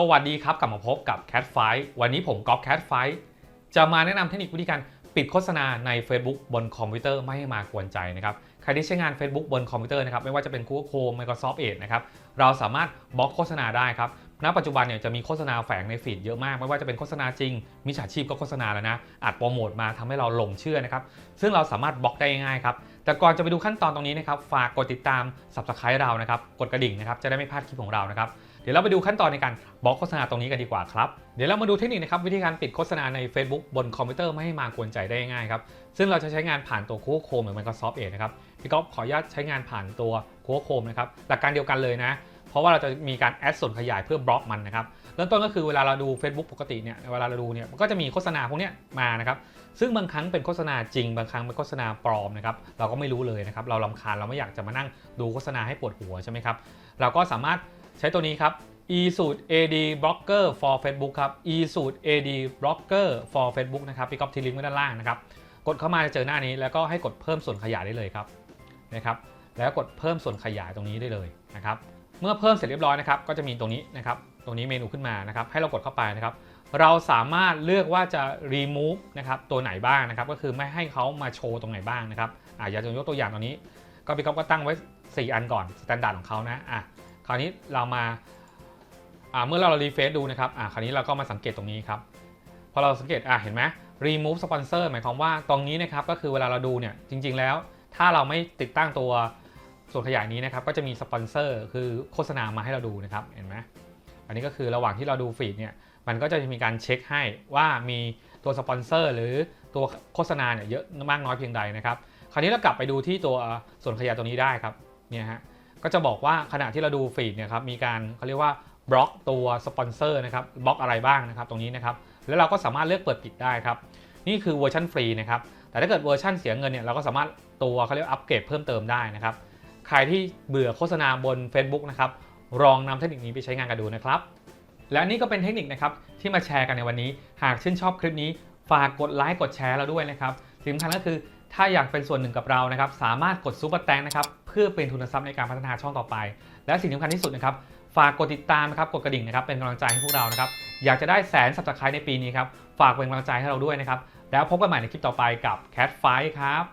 สวัสดีครับ กลับมาพบกับ Cat f i วันนี้ผมก๊อฟ Cat f i จะมาแนะนำเทคนิควิธีการปิดโฆษณาใน Facebook บนคอมพิวเตอร์ไม่ให้มากวนใจนะครับ ใครที่ใช้งาน Facebook บนคอมพิวเตอร์นะครับ ไม่ว่าจะเป็น Google Chrome Microsoft Edge นะครับ เราสามารถบล็อกโฆษณาได้ครับ ณ ปัจจุบันเนี่ยจะมีโฆษณาแฝงในฟีดเยอะมาก ไม่ว่าจะเป็นโฆษณาจริง มิจฉาชีพก็โฆษณาแล้วนะ อัดโปรโมทมาทำให้เราหลงเชื่อนะครับ ซึ่งเราสามารถบล็อกได้ง่ายๆครับ แต่ก่อนจะไปดูขั้นตอนตรงนี้นะครับฝากกดติดตาม Subscribe เรานะครับกดกระดิ่งนะครับจะได้ไม่พลาดคลิปของเรานะครับเดี๋ยวเราไปดูขั้นตอนในการบล็อกโฆษณาตรงนี้กันดีกว่าครับเดี๋ยวเรามาดูเทคนิคนะครับวิธีการปิดโฆษณาใน Facebook บนคอมพิวเตอร์ไม่ให้มากวนใจได้ง่ายครับซึ่งเราจะใช้งานผ่านตัว Google Chrome หรือ Microsoft Edge นะครับพี่ก๊อฟขออนุญาตใช้งานผ่านตัว Google Chrome นะครับหลักการเดียวกันเลยนะ ราะว่าเราจะมีการแอดส่วนขยายเพื่อบล็อกมันนะครับเริ่มต้นก็คือเวลาเราดู Facebook ปกติเนี่ยเวลาเราดูเนี่ยมันก็จะมีโฆษณาพวกเนี้ยมานะครับซึ่งบางครั้งเป็นโฆษณาจริง บางครั้งเป็นโฆษณาปลอมนะครับเราก็ไม่รู้เลยนะครับเราลำคาญเราไม่อยากจะมานั่งดูโฆษณาให้ปวดหัวใช่ไหมครับเราก็สามารถใช้ตัวนี้ครับ e สูตร ad blocker for facebook ครับ e สูตร ad blocker for facebook นะครับพี่ก๊อฟทิ้งลิงก์ไว้ด้านล่างนะครับกดเข้ามาจะเจอหน้านี้แล้วก็ให้กดเพิ่มส่วนขยายได้เลยครับนะครับแล้วกดเพิ่มส่วนขยายตรงนี้ได้เลยนะครับ เมื่อเพิ่มเสร็จเรียบร้อยนะครับก็จะมีตรงนี้นะครับตรงนี้เมนูขึ้นมานะครับให้เรากดเข้าไปนะครับเราสามารถเลือกว่าจะ remove นะครับตัวไหนบ้างนะครับก็คือไม่ให้เขามาโชว์ตรงไหนบ้างนะครับอ่าอย่างยกตัวอย่างตรงนี้ ก็พี่ก๊อฟก็ตั้งไว้ 4 อันก่อนสแตนดาร์ดของเขานะอะคราวนี้เรามาอ่าเมื่อเรารีเฟซดูนะครับอ่าคราวนี้เราก็มาสังเกตตรงนี้ครับพอเราสังเกตอะเห็นไหม remove sponsor หมายความว่าตรงนี้นะครับก็คือเวลาเราดูเนี่ยจริง ๆ แล้ว ถ้าเราไม่ติดตั้งตัว ส่วนขยายนี้นะครับก็จะมีสปอนเซอร์คือโฆษณามาให้เราดูนะครับเห็นไหมอันนี้ก็คือระหว่างที่เราดูฟีดเนี่ยมันก็จะมีการเช็คให้ว่ามีตัวสปอนเซอร์หรือตัวโฆษณาเนี่ยเยอะมากน้อยเพียงใดนะครับคราวนี้เรากลับไปดูที่ตัวส่วนขยายตัวนี้ได้ครับเนี่ยฮะก็จะบอกว่าขณะที่เราดูฟีดเนี่ยครับมีการเขาเรียกว่าบล็อกตัวสปอนเซอร์นะครับบล็อกอะไรบ้างนะครับตรงนี้นะครับแล้วเราก็สามารถเลือกเปิดปิดได้ครับนี่คือเวอร์ชันฟรีนะครับแต่ถ้าเกิดเวอร์ชันเสียเงินเนี่ยเราก็สามารถตัวเขาเรียกอัปเกรดเพิ่มเติมได้นะครับ ใครที่เบื่อโฆษณาบน Facebook นะครับลองนำเทคนิคนี้ไปใช้งานกันดูนะครับ และนี่ก็เป็นเทคนิคนะครับที่มาแชร์กันในวันนี้ หากชื่นชอบคลิปนี้ฝากกดไลค์กดแชร์เราด้วยนะครับสิ่งสำคัญก็คือถ้าอยากเป็นส่วนหนึ่งกับเรานะครับสามารถกดซุปเปอร์แตงนะครับเพื่อเป็นทุนทรัพย์ในการพัฒนาช่องต่อไป และสิ่งสำคัญที่สุดนะครับฝากกดติดตามนะครับกดกระดิ่งนะครับเป็นกำลังใจให้พวกเรานะครับอยากจะได้แสนสับสไครในปีนี้ครับฝากเป็นกำลังใจให้เราด้วยนะครับแล้วพบกันใหม่ในคลิปต่อไปกับ Cat Fight ครับ